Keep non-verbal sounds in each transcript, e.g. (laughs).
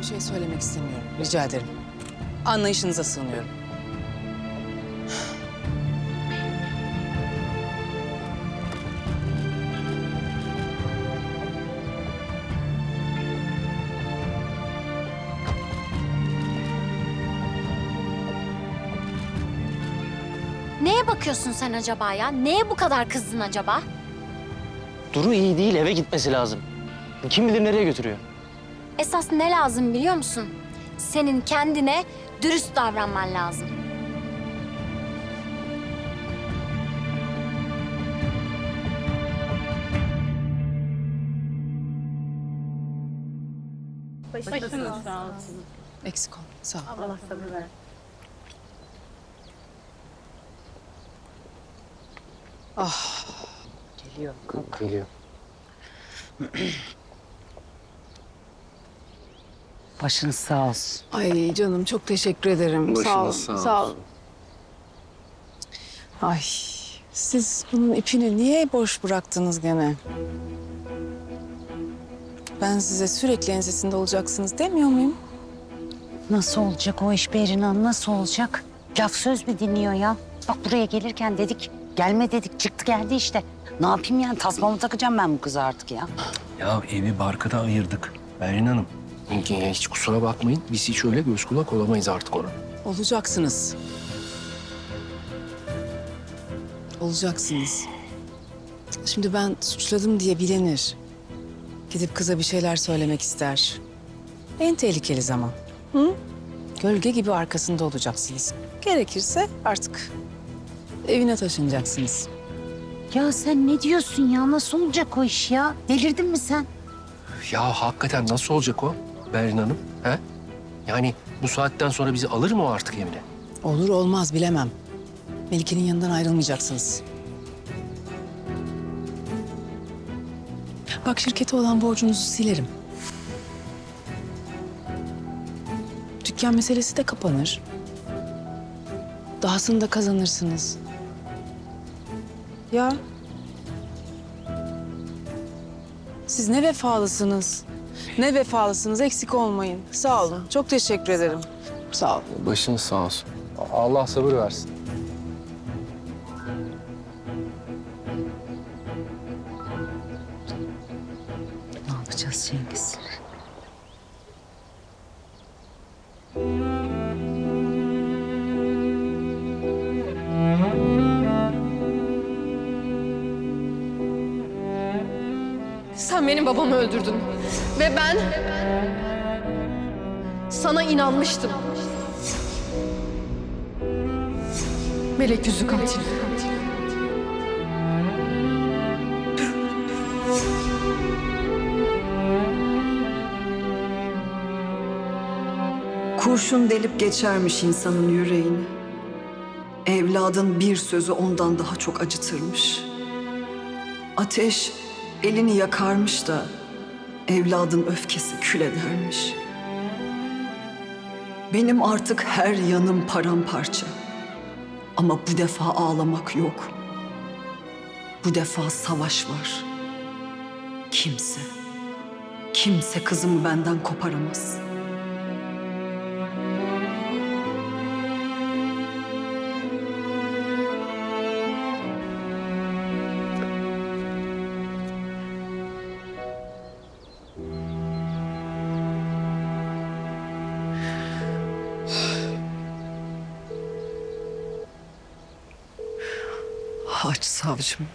bir şey söylemek istemiyorum. Rica ederim. Anlayışınıza sığınıyorum. Neye bakıyorsun sen acaba ya? Neye bu kadar kızdın acaba? Duru iyi değil, eve gitmesi lazım. Kim bilir nereye götürüyor. Esas ne lazım biliyor musun? Senin kendine dürüst davranman lazım. Eksik ol. Sağ ol. Geliyor, kalk. Geliyor. Başınız sağ olsun. Ay canım çok teşekkür ederim. sağ olun. Sağ, olun. Ay siz bunun ipini niye boş bıraktınız gene? Ben size sürekli ensesinde olacaksınız demiyor muyum? Nasıl olacak o iş Berin Hanım, nasıl olacak? Laf söz mü dinliyor ya? Bak buraya gelirken dedik, gelme dedik, çıktı geldi işte. Ne yapayım yani, tasmamı takacağım ben bu kıza artık ya. Ya evi barkada ayırdık. Berin Hanım. Hiç kusura bakmayın. Biz hiç öyle göz kulak olamayız artık ona. Olacaksınız. Olacaksınız. Şimdi ben suçladım diye bilinir. Gidip kıza bir şeyler söylemek ister. En tehlikeli zaman. Hı? Gölge gibi arkasında olacaksınız. Gerekirse artık evine taşınacaksınız. Ya sen ne diyorsun ya, nasıl olacak o iş ya? Delirdin mi sen? Ya hakikaten nasıl olacak o Berin Hanım? He? Yani bu saatten sonra bizi alır mı o artık evine? Olur olmaz bilemem. Melike'nin yanından ayrılmayacaksınız. Bak şirkete olan borcunuzu silerim. Dükkan meselesi de kapanır. Dahasını da kazanırsınız. Ya. Siz ne vefalısınız. Ne vefalısınız. Eksik olmayın. Sağ olun. Çok teşekkür ederim. Sağ olun. Başınız sağ olsun. Allah sabır versin. Ne yapacağız Cengiz? Sen benim babamı öldürdün. Ve ben sana inanmıştım. Melek yüzü katil. Kurşun delip geçermiş insanın yüreğini. Evladın bir sözü ondan daha çok acıtırmış. Ateş elini yakarmış da evladın öfkesi kül edermiş. Benim artık her yanım paramparça. Ama bu defa ağlamak yok. Bu defa savaş var. Kimse, kimse kızımı benden koparamaz.'' Aç savcım.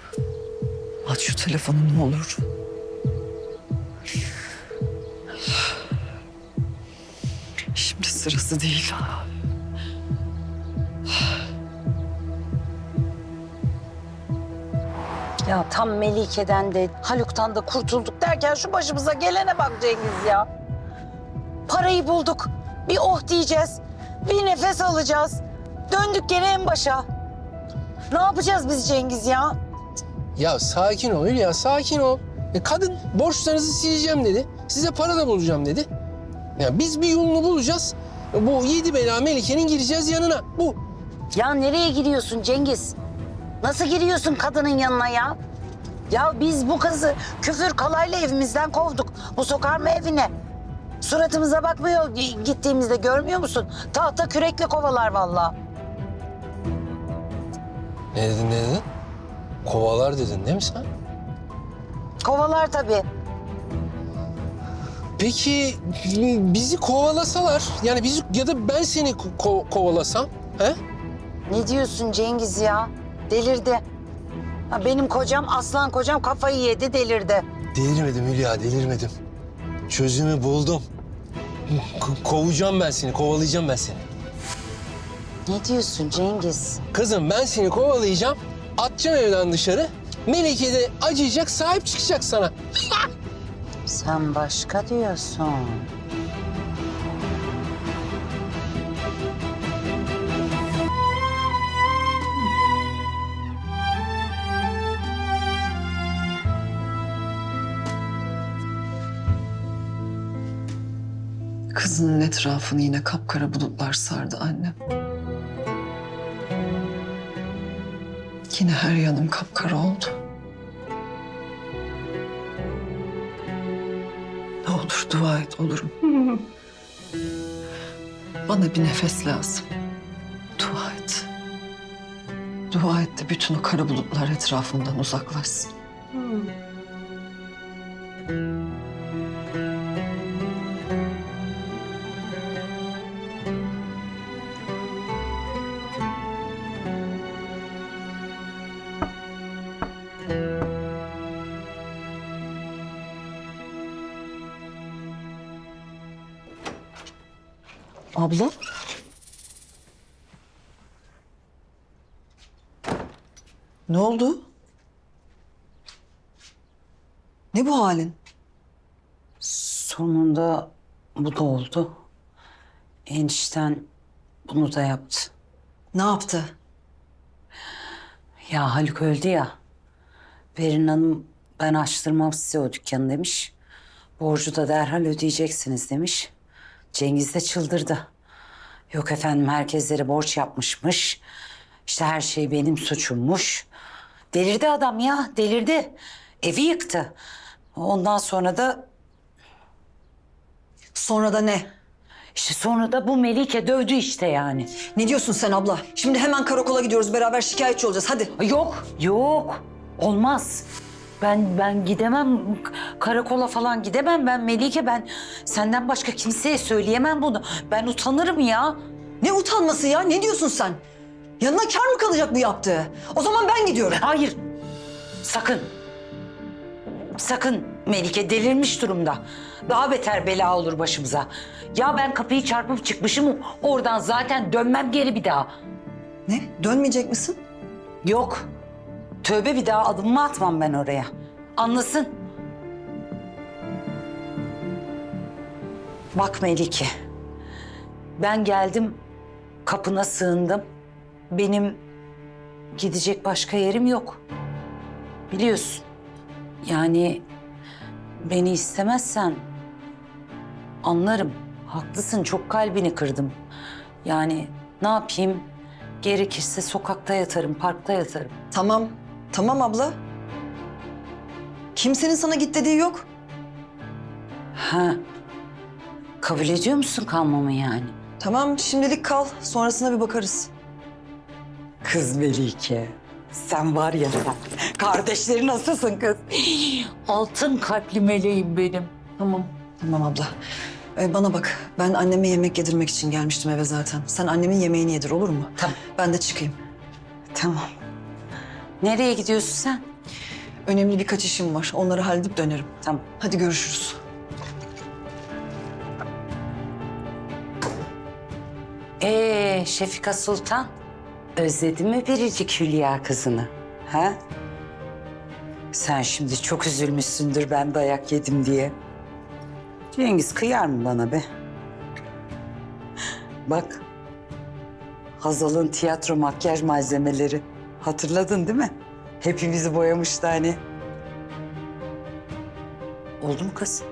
Aç şu telefonu ne olur. Şimdi sırası değil. Ya tam Melike'den de Haluk'tan da kurtulduk derken şu başımıza gelene bak Cengiz ya. Parayı bulduk. Bir oh diyeceğiz. Bir nefes alacağız. Döndük gene en başa. Ne yapacağız biz Cengiz ya? Ya sakin ol Hülya, sakin ol. E, kadın borçlarınızı sileceğim dedi. Size para da bulacağım dedi. Ya biz bir yolunu bulacağız. Bu yedi bela Melike'nin gireceğiz yanına. Bu. Ya nereye giriyorsun Cengiz? Nasıl giriyorsun kadının yanına ya? Ya biz bu kızı küfür kalayla evimizden kovduk. Bu sokar mı evine? Suratımıza bakmıyor gittiğimizde görmüyor musun? Tahta kürekle kovalar vallahi. Ne dedin ne dedin? Kovalar dedin değil mi sen? Kovalar tabii. Peki bizi kovalasalar yani bizi ya da ben seni ko- kovalasam he? Ne diyorsun Cengiz ya? Delirdi. Ha, benim kocam, aslan kocam kafayı yedi, delirdi. Delirmedim Hülya delirmedim. Çözümü buldum. Ko- kovacağım ben seni kovalayacağım ben seni. Ne diyorsun Cengiz? Kızım ben seni kovalayacağım. Atacağım evden dışarı. Melike de acıyacak sahip çıkacak sana. Sen başka diyorsun. Kızının etrafını yine kapkara bulutlar sardı anne. Yine her yanım kapkara oldu. Ne olur dua et olur mu? (laughs) Bana bir nefes lazım. Dua et. Dua et de bütün o kara bulutlar etrafımdan uzaklaşsın. Abla? Ne oldu? Ne bu halin? Sonunda bu da oldu. Enişten bunu da yaptı. Ne yaptı? Ya Haluk öldü ya. Berin Hanım ben açtırmam size o dükkanı demiş. Borcu da derhal ödeyeceksiniz demiş. Cengiz de çıldırdı. Yok efendim herkeslere borç yapmışmış. İşte her şey benim suçummuş. Delirdi adam ya delirdi. Evi yıktı. Ondan sonra da Sonra da ne? işte sonra da bu Melike dövdü işte yani. Ne diyorsun sen abla? Şimdi hemen karakola gidiyoruz beraber şikayetçi olacağız hadi. Yok, yok. Olmaz. Ben ben gidemem karakola falan gidemem ben Melike ben senden başka kimseye söyleyemem bunu. Ben utanırım ya. Ne utanması ya? Ne diyorsun sen? Yanına kar mı kalacak bu yaptığı? O zaman ben gidiyorum. Hayır. Sakın. Sakın Melike delirmiş durumda. Daha beter bela olur başımıza. Ya ben kapıyı çarpıp çıkmışım oradan zaten dönmem geri bir daha. Ne? Dönmeyecek misin? Yok. Tövbe bir daha adımımı atmam ben oraya. Anlasın. Bak Melike. Ben geldim, kapına sığındım. Benim gidecek başka yerim yok. Biliyorsun. Yani beni istemezsen anlarım. Haklısın, çok kalbini kırdım. Yani ne yapayım? Gerekirse sokakta yatarım, parkta yatarım. Tamam. Tamam abla. Kimsenin sana git dediği yok. Ha. Kabul ediyor musun kalmamı yani? Tamam şimdilik kal. Sonrasına bir bakarız. Kız Melike. Sen var ya sen. Kardeşleri nasılsın kız? Altın kalpli meleğim benim. Tamam. Tamam abla. Ee, bana bak. Ben anneme yemek yedirmek için gelmiştim eve zaten. Sen annemin yemeğini yedir olur mu? Tamam. Ben de çıkayım. Tamam. Nereye gidiyorsun sen? Önemli birkaç işim var. Onları halledip dönerim. Tamam. Hadi görüşürüz. Ee Şefika Sultan. Özledi mi biricik Hülya kızını? Ha? Sen şimdi çok üzülmüşsündür ben dayak yedim diye. Cengiz kıyar mı bana be? Bak. Hazal'ın tiyatro makyaj malzemeleri. Hatırladın değil mi? Hepimizi boyamıştı hani. Oldu mu kız?